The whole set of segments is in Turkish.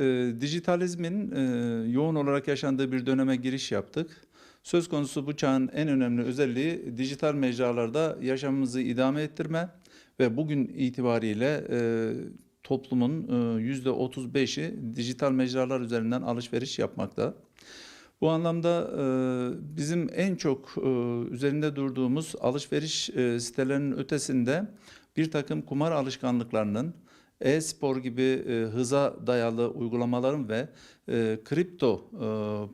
E, dijitalizmin e, yoğun olarak yaşandığı bir döneme giriş yaptık. Söz konusu bu çağın en önemli özelliği dijital mecralarda yaşamımızı idame ettirme ve bugün itibariyle e, toplumun e, yüzde 35'i dijital mecralar üzerinden alışveriş yapmakta. Bu anlamda e, bizim en çok e, üzerinde durduğumuz alışveriş sitelerinin ötesinde bir takım kumar alışkanlıklarının e-spor gibi e, hıza dayalı uygulamaların ve e, kripto e,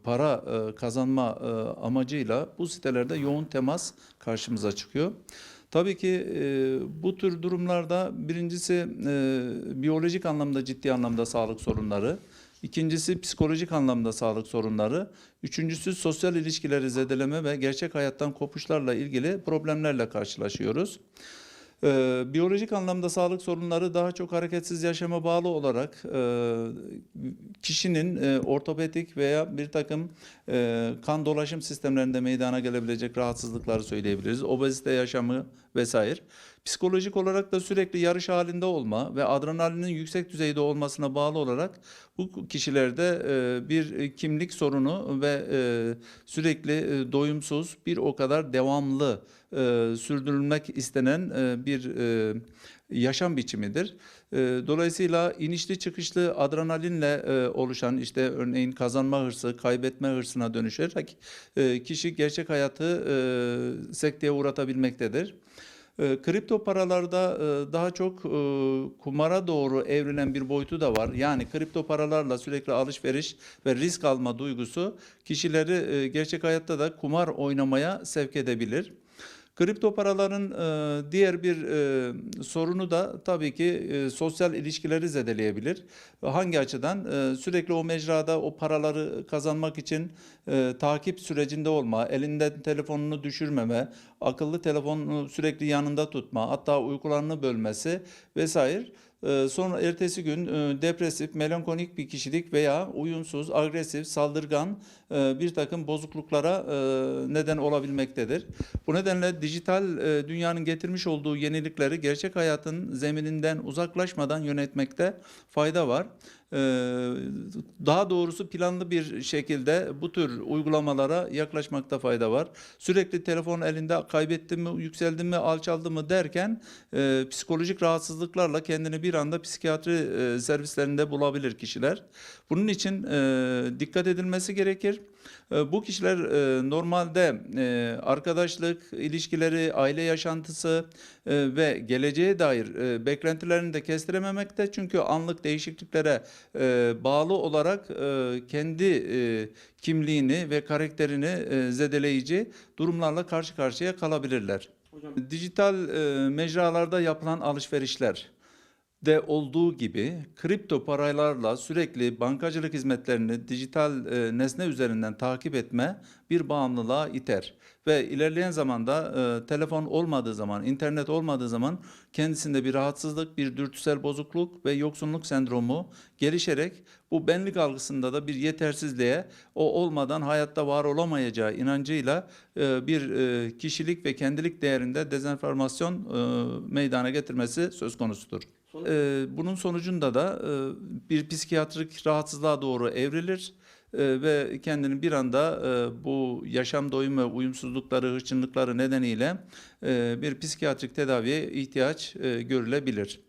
para e, kazanma e, amacıyla bu sitelerde yoğun temas karşımıza çıkıyor. Tabii ki e, bu tür durumlarda birincisi e, biyolojik anlamda ciddi anlamda sağlık sorunları, ikincisi psikolojik anlamda sağlık sorunları, üçüncüsü sosyal ilişkileri zedeleme ve gerçek hayattan kopuşlarla ilgili problemlerle karşılaşıyoruz. Ee, biyolojik anlamda sağlık sorunları daha çok hareketsiz yaşama bağlı olarak e, kişinin e, ortopedik veya bir takım e, kan dolaşım sistemlerinde meydana gelebilecek rahatsızlıkları söyleyebiliriz. Obezite yaşamı vesaire. Psikolojik olarak da sürekli yarış halinde olma ve adrenalinin yüksek düzeyde olmasına bağlı olarak bu kişilerde e, bir kimlik sorunu ve e, sürekli e, doyumsuz bir o kadar devamlı e, sürdürülmek istenen e, bir e, yaşam biçimidir. E, Dolayısıyla inişli çıkışlı adrenalinle e, oluşan işte örneğin kazanma hırsı, kaybetme hırsına dönüşerek e, kişi gerçek hayatı e, sekteye uğratabilmektedir. E, Kripto paralarda e, daha çok e, kumara doğru evrilen bir boyutu da var. Yani kripto paralarla sürekli alışveriş ve risk alma duygusu kişileri e, gerçek hayatta da kumar oynamaya sevk edebilir. Kripto paraların e, diğer bir e, sorunu da tabii ki e, sosyal ilişkileri zedeleyebilir. Hangi açıdan? E, sürekli o mecrada o paraları kazanmak için e, takip sürecinde olma, elinden telefonunu düşürmeme, akıllı telefonunu sürekli yanında tutma, hatta uykularını bölmesi vesaire. Ee, Sonra ertesi gün e, depresif, melankolik bir kişilik veya uyumsuz, agresif, saldırgan e, bir takım bozukluklara e, neden olabilmektedir. Bu nedenle dijital dünyanın getirmiş olduğu yenilikleri gerçek hayatın zemininden uzaklaşmadan yönetmekte fayda var. Ee, Daha doğrusu planlı bir şekilde bu tür uygulamalara yaklaşmakta fayda var. Sürekli telefon elinde kaybettim mi, yükseldim mi, alçaldı mı derken e, psikolojik rahatsızlıklarla kendini bir anda psikiyatri e, servislerinde bulabilir kişiler. Bunun için e, dikkat edilmesi gerekir. Bu kişiler normalde arkadaşlık, ilişkileri, aile yaşantısı ve geleceğe dair beklentilerini de kestirememekte. Çünkü anlık değişikliklere e, bağlı olarak e, kendi e, kimliğini ve karakterini e, zedeleyici durumlarla karşı karşıya kalabilirler. Dijital e, mecralarda yapılan alışverişler de olduğu gibi kripto paralarla sürekli bankacılık hizmetlerini dijital e, nesne üzerinden takip etme bir bağımlılığa iter. Ve ilerleyen zamanda e, telefon olmadığı zaman, internet olmadığı zaman kendisinde bir rahatsızlık, bir dürtüsel bozukluk ve yoksunluk sendromu gelişerek bu benlik algısında da bir yetersizliğe o olmadan hayatta var olamayacağı inancıyla e, bir e, kişilik ve kendilik değerinde dezenformasyon e, meydana getirmesi söz konusudur. Ee, bunun sonucunda da e, bir psikiyatrik rahatsızlığa doğru evrilir e, ve kendini bir anda e, bu yaşam doyum ve uyumsuzlukları, hırçınlıkları nedeniyle e, bir psikiyatrik tedaviye ihtiyaç e, görülebilir.